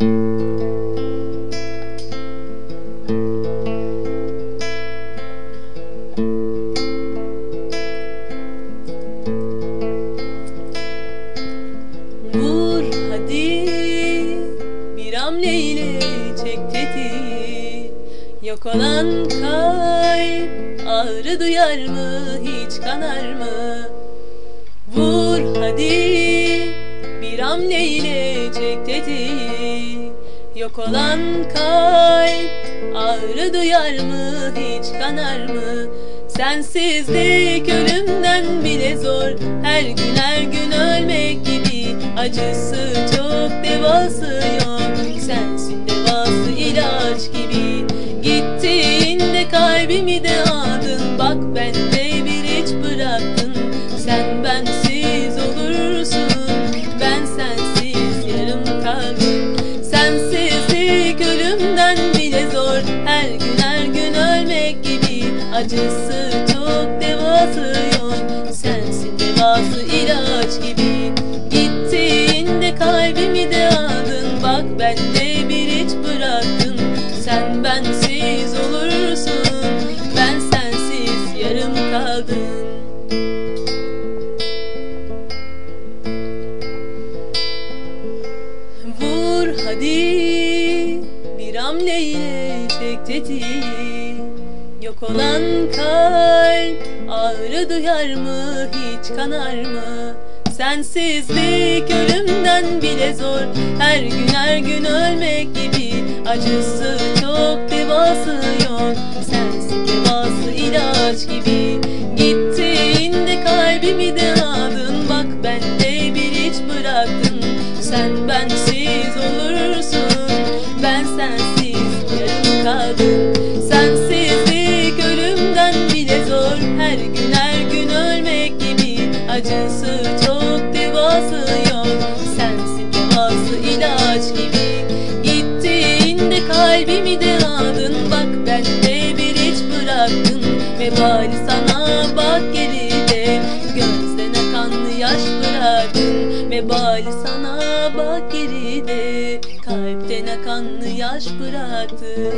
Vur hadi bir hamleyle çek tetiği Yok olan kalp ağrı duyar mı hiç kanar mı? Vur hadi hamleyle çek tetiği Yok olan kalp ağrı duyar mı hiç kanar mı? Sensizlik ölümden bile zor. Her gün her gün ölmek gibi Acısı çok devası Acısı çok devası yok. Sensin devası ilaç gibi. Gittiğinde kalbimi de aldın. Bak bende bir hiç bıraktın Sen bensiz olursun. Ben sensiz yarım kaldım. Vur hadi bir hamleyle çek tetiği Yok olan kalp ağrı duyar mı hiç kanar mı? Sensizlik ölümden bile zor. Her gün her gün ölmek gibi Acısı çok devası yok. Sensin devası ilaç gibi. Gittiğinde kalbimi de aldın. Bak bende bir hiç bıraktın Sen bensiz olursun. Ben sensiz yarım kaldım ilaç gibi. Gittiğinde kalbimi de aldın. Bak bende bir hiç bıraktın Vebali sana bak geride Gözden akan yaş bıraktın. Vebali sana bak geride Kalpten akan yaş bıraktın